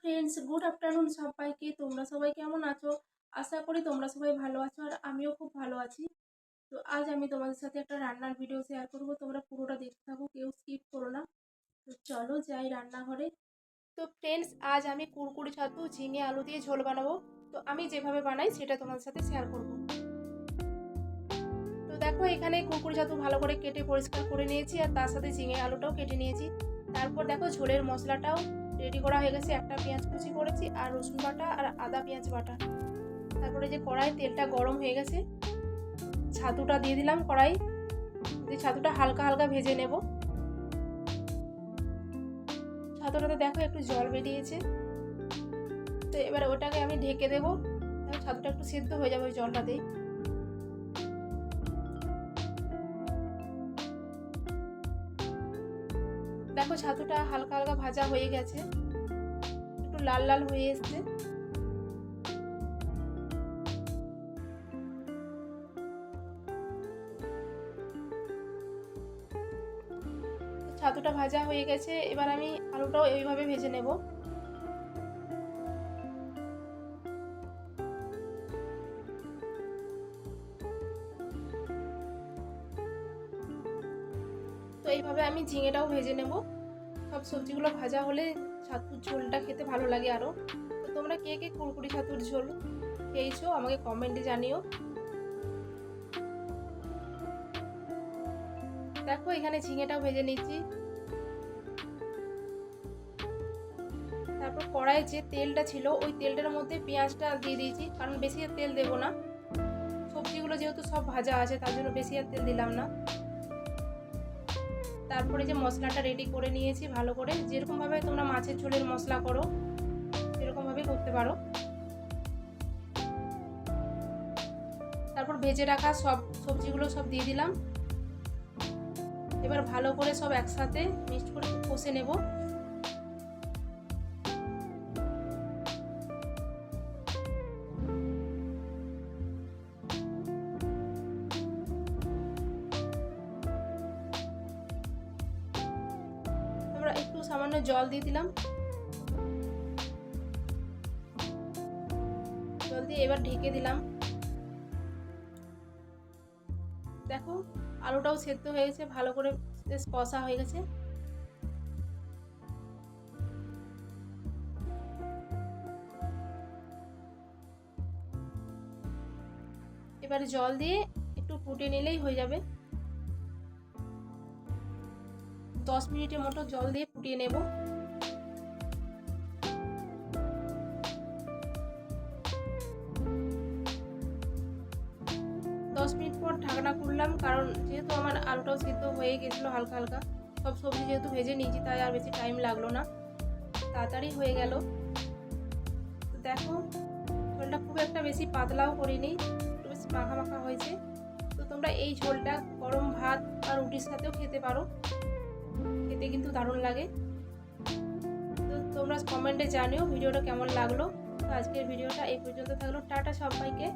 Friends, good afternoon সবাইকে। তোমরা সবাই কেমন আছো? আশা করি তোমরা সবাই ভালো আছো আর আমিও খুব ভালো আছি। তো আজ আমি তোমাদের সাথে একটা রান্নার ভিডিও শেয়ার করব। তোমরা পুরোটা দেখতে থাকো, কেউ স্কিপ করো না। তো চলো যাই রান্নাঘরে। তো ফ্রেন্ডস, আজ আমি কুরকুরি ছাতু, ঝিঙে, আলু দিয়ে ঝোল বানাবো। তো আমি যেভাবে বানাই সেটা তোমাদের সাথে শেয়ার করব। তো দেখো, এখানে কুরকুরি ছাতু ভালো করে কেটে পরিষ্কার করে নিয়েছি আর তার সাথে ঝিঙে আলুটাও কেটে নিয়েছি। তারপর দেখো ঝোলের মশলাটাও। রেডি করা হয়ে গেছে, একটা পেঁয়াজ কুচি করেছি আর রসুন বাটা আর আদা পেঁয়াজ বাটা। তারপরে যে কড়াই, তেলটা গরম হয়ে গেছে, ছাতুটা দিয়ে দিলাম কড়াই। দিয়ে ছাতুটা হালকা হালকা ভেজে নেব। ছাতুটাতে দেখো একটু জল বেরিয়েছে। তো এবার ওটাকে আমি ঢেকে দেবো। ছাতুটা একটু সেদ্ধ হয়ে যাবে ওই জলটাতেই দেখো ছাতুটা হালকা হালকা ভাজা হয়ে গেছে। একটু লাল লাল হয়ে এসছে। ছাতুটা ভাজা হয়ে গেছে। এবার আমি আলুটাও এইভাবে ভেজে নেব। তো এইভাবে আমি ঝিঙেটাও ভেজে নেব। সব সবজিগুলো ভাজা হলে ছাতুর ঝোলটা খেতে ভালো লাগে আরও। তো তোমরা কে কে কুরকুরি ছাতুর ঝোল খেয়েছো আমাকে কমেন্টে জানিও। দেখো এখানে ঝিঙেটাও ভেজে নিচ্ছি। তারপর কড়াইয়ে যে তেলটা ছিল ওই তেলটার মধ্যে পেঁয়াজটা দিয়ে দিয়েছি, কারণ বেশি আর তেল দেবো না। সবজিগুলো যেহেতু সব ভাজা আছে, তার জন্য বেশি আর তেল দিলাম না। তারপরে যে মশলাটা রেডি করে নিয়েছি ভালো করে, যেরকমভাবে তোমরা মাছের ঝোলের মশলা করো, সেরকমভাবে করতে পারো। তারপর ভেজে রাখা সব সবজিগুলো সব দিয়ে দিলাম। এবার ভালো করে সব একসাথে মিক্সড করে কষে নেব। সামান্য জল দিয়ে দিলাম। জল দিয়ে এবার ঢেকে দিলাম। দেখো, আলুটাও সেদ্ধ হয়ে গেছে, ভালো করে বেশ কষা হয়ে গেছে। এবারে জল দিয়ে একটু ফুটে নিলেই হয়ে যাবে। দশ মিনিটের মতো জল দিয়ে ফুটিয়ে নেব। দশ মিনিট পর ঢাকনা খুললাম, কারণ যেহেতু আমার আলুটাও সিদ্ধ হয়ে গেছিল হালকা হালকা, সব সবজি যেহেতু ভেজে নিয়েছি, তাই আর বেশি টাইম লাগল না। তাড়াতাড়ি হয়ে গেল। তো দেখো, ঝোলটা খুব একটা বেশি পাতলাও করিনি, একটু বেশি মাখা মাখা হয়েছে। তো তোমরা এই ঝোলটা গরম ভাত বা রুটির সাথেও খেতে পারো। খেতে কিন্তু দারুণ লাগে। তো তোমরা কমেন্টে জানিও ভিডিওটা কেমন লাগল। তো আজকের ভিডিওটা এই পর্যন্ত থাকল। টাটা সবাইকে।